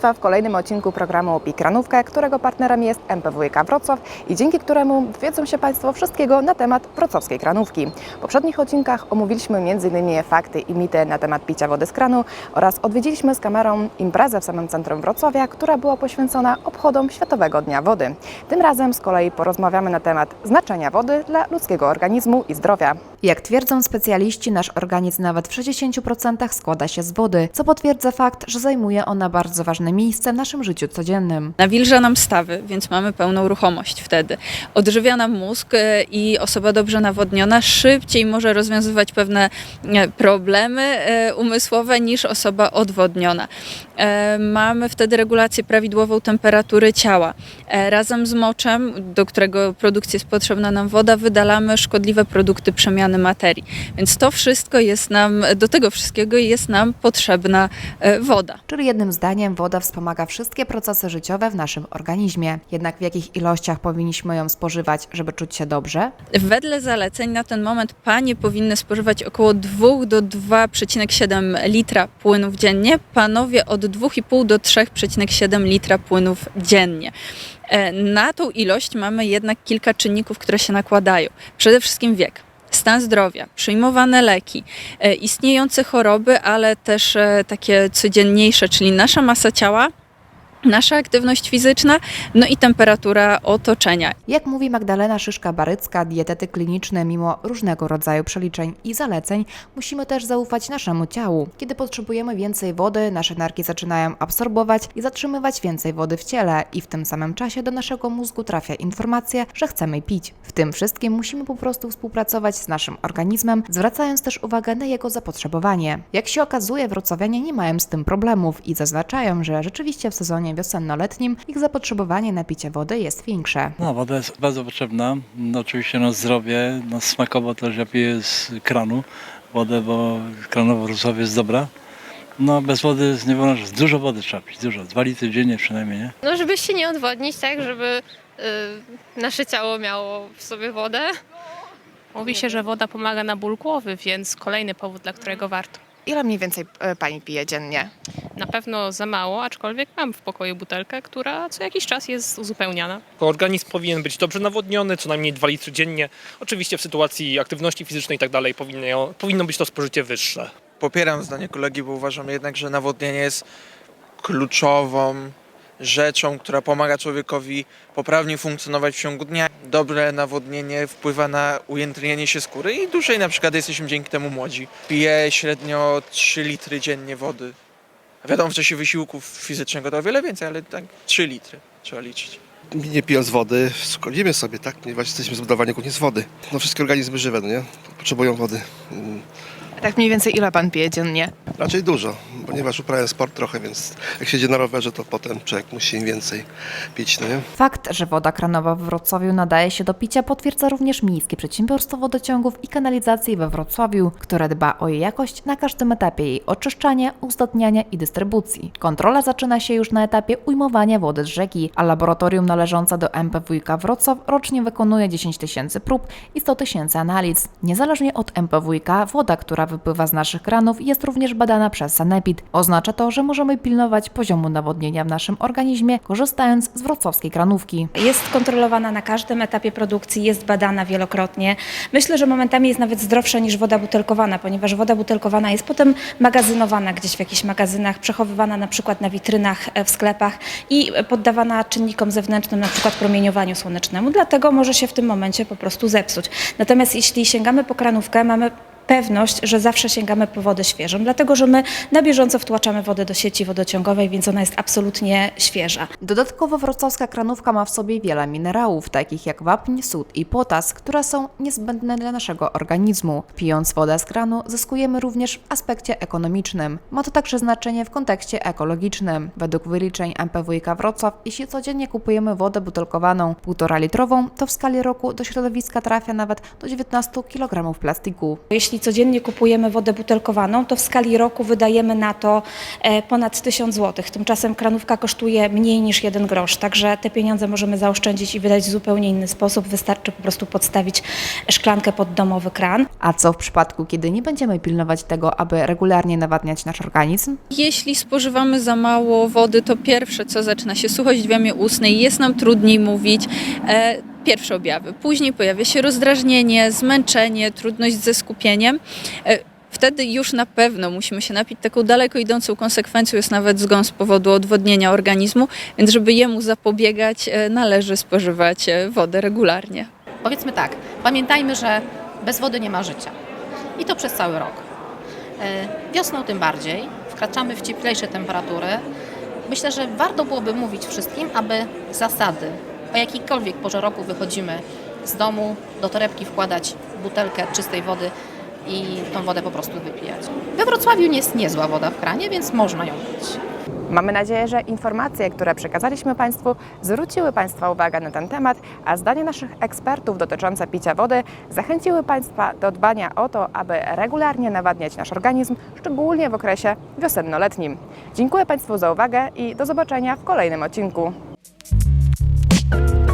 Państwa w kolejnym odcinku programu Pikranówkę, którego partnerem jest MPWiK Wrocław i dzięki któremu dowiedzą się Państwo wszystkiego na temat wrocławskiej kranówki. W poprzednich odcinkach omówiliśmy m.in. fakty i mity na temat picia wody z kranu oraz odwiedziliśmy z kamerą imprezę w samym centrum Wrocławia, która była poświęcona obchodom Światowego Dnia Wody. Tym razem z kolei porozmawiamy na temat znaczenia wody dla ludzkiego organizmu i zdrowia. Jak twierdzą specjaliści, nasz organizm nawet w 60% składa się z wody, co potwierdza fakt, że zajmuje ona bardzo ważne miejsce w naszym życiu codziennym. Nawilża nam stawy, więc mamy pełną ruchomość wtedy. Odżywia nam mózg e, i osoba dobrze nawodniona szybciej może rozwiązywać pewne e, problemy e, umysłowe niż osoba odwodniona. Mamy wtedy regulację prawidłową temperatury ciała. Razem z moczem, do którego produkcji jest potrzebna nam woda, wydalamy szkodliwe produkty przemiany materii. Więc to wszystko jest nam, do tego wszystkiego jest nam potrzebna woda. Czyli jednym zdaniem woda wspomaga wszystkie procesy życiowe w naszym organizmie. Jednak w jakich ilościach powinniśmy ją spożywać, żeby czuć się dobrze? Wedle zaleceń na ten moment panie powinny spożywać około 2 do 2,7 litra płynów dziennie, panowie od 2,5 do 3,7 litra płynów dziennie. E, Na tą ilość mamy jednak kilka czynników, które się nakładają. Przede wszystkim wiek. Stan zdrowia, przyjmowane leki, e, istniejące choroby, ale też e, takie codzienniejsze, czyli nasza masa ciała, nasza aktywność fizyczna, no i temperatura otoczenia. Jak mówi Magdalena Szyszka-Barycka, dietetyk kliniczny, mimo różnego rodzaju przeliczeń i zaleceń, musimy też zaufać naszemu ciału. Kiedy potrzebujemy więcej wody, nasze nerki zaczynają absorbować i zatrzymywać więcej wody w ciele i w tym samym czasie do naszego mózgu trafia informacja, że chcemy pić. W tym wszystkim musimy po prostu współpracować z naszym organizmem, zwracając też uwagę na jego zapotrzebowanie. Jak się okazuje, wrocławianie nie mają z tym problemów i zaznaczają, że rzeczywiście w sezonie wiosenno-letnim ich zapotrzebowanie na picie wody jest większe. No, woda jest bardzo potrzebna. No, oczywiście na zdrowie, no, smakowo też ja piję z kranu wodę, bo kranowo Wrocław jest dobra. No, bez wody nie wolno, żyć. dużo wody trzeba pić, dużo, dwa litry dziennie przynajmniej, nie? No, żeby się nie odwodnić, tak, żeby y, nasze ciało miało w sobie wodę. Mówi się, że woda pomaga na ból głowy, więc kolejny powód, dla którego warto. Ile mniej więcej e, pani pije dziennie? Na pewno za mało, aczkolwiek mam w pokoju butelkę, która co jakiś czas jest uzupełniana. Organizm powinien być dobrze nawodniony, co najmniej 2 litry dziennie. Oczywiście w sytuacji aktywności fizycznej i tak dalej powinno, powinno być to spożycie wyższe. Popieram zdanie kolegi, bo uważam jednak, że nawodnienie jest kluczową rzeczą, która pomaga człowiekowi poprawnie funkcjonować w ciągu dnia. Dobre nawodnienie wpływa na ujędrnienie się skóry i dłużej na przykład jesteśmy dzięki temu młodzi. Piję średnio 3 litry dziennie wody. Wiadomo, w czasie wysiłku fizycznego to o wiele więcej, ale tak 3 litry trzeba liczyć. nie pijąc wody, szkodzimy sobie, tak? Ponieważ jesteśmy zbudowani głównie z wody. No wszystkie organizmy żywe, no nie? Potrzebują wody. Tak mniej więcej ile pan pije dziennie? Raczej dużo, ponieważ uprawiam sport trochę, więc jak siedzi na rowerze, to potem człowiek musi im więcej pić, no nie? Fakt, że woda kranowa w Wrocławiu nadaje się do picia potwierdza również Miejskie Przedsiębiorstwo Wodociągów i Kanalizacji we Wrocławiu, które dba o jej jakość na każdym etapie jej oczyszczania, uzdatniania i dystrybucji. Kontrola zaczyna się już na etapie ujmowania wody z rzeki, a laboratorium należące do MPWiK Wrocław rocznie wykonuje 10 tysięcy prób i 100 tysięcy analiz. Niezależnie od MPWiK, woda, która wypływa z naszych kranów jest również badana przez Sanepid. Oznacza to, że możemy pilnować poziomu nawodnienia w naszym organizmie, korzystając z wrocławskiej kranówki. Jest kontrolowana na każdym etapie produkcji, jest badana wielokrotnie. Myślę, że momentami jest nawet zdrowsza niż woda butelkowana, ponieważ woda butelkowana jest potem magazynowana gdzieś w jakichś magazynach, przechowywana na przykład na witrynach e, w sklepach i poddawana czynnikom zewnętrznym, na przykład promieniowaniu słonecznemu. Dlatego może się w tym momencie po prostu zepsuć. Natomiast jeśli sięgamy po kranówkę, mamy pewność, że zawsze sięgamy po wodę świeżą, dlatego że my na bieżąco wtłaczamy wodę do sieci wodociągowej, więc ona jest absolutnie świeża. Dodatkowo wrocławska kranówka ma w sobie wiele minerałów, takich jak wapń, sód i potas, które są niezbędne dla naszego organizmu. Pijąc wodę z kranu, zyskujemy również w aspekcie ekonomicznym. Ma to także znaczenie w kontekście ekologicznym. Według wyliczeń MPWiK Wrocław, jeśli codziennie kupujemy wodę butelkowaną 1,5 litrową, to w skali roku do środowiska trafia nawet do 19 kg plastiku. Jeśli codziennie kupujemy wodę butelkowaną, to w skali roku wydajemy na to e, ponad 1000 zł. Tymczasem kranówka kosztuje mniej niż 1 grosz, także te pieniądze możemy zaoszczędzić i wydać w zupełnie inny sposób. Wystarczy po prostu podstawić szklankę pod domowy kran. A co w przypadku, kiedy nie będziemy pilnować tego, aby regularnie nawadniać nasz organizm? Jeśli spożywamy za mało wody, to pierwsze co zaczyna się suchość w jamie ustnej, jest nam trudniej mówić. Pierwsze objawy. Później pojawia się rozdrażnienie, zmęczenie, trudność ze skupieniem. E, Wtedy już na pewno musimy się napić. Taką daleko idącą konsekwencją jest nawet zgon z powodu odwodnienia organizmu, więc żeby jemu zapobiegać, e, należy spożywać e, wodę regularnie. Powiedzmy tak, pamiętajmy, że bez wody nie ma życia. I to przez cały rok. Wiosną tym bardziej, wkraczamy w cieplejsze temperatury. Myślę, że warto byłoby mówić wszystkim, aby zasady, o jakiejkolwiek porze roku wychodzimy z domu, do torebki wkładać butelkę czystej wody i tą wodę po prostu wypijać. We Wrocławiu jest niezła woda w kranie, więc można ją pić. Mamy nadzieję, że informacje, które przekazaliśmy Państwu, zwróciły Państwa uwagę na ten temat, a zdanie naszych ekspertów dotyczące picia wody zachęciły Państwa do dbania o to, aby regularnie nawadniać nasz organizm, szczególnie w okresie wiosenno-letnim. Dziękuję Państwu za uwagę i do zobaczenia w kolejnym odcinku. Bye.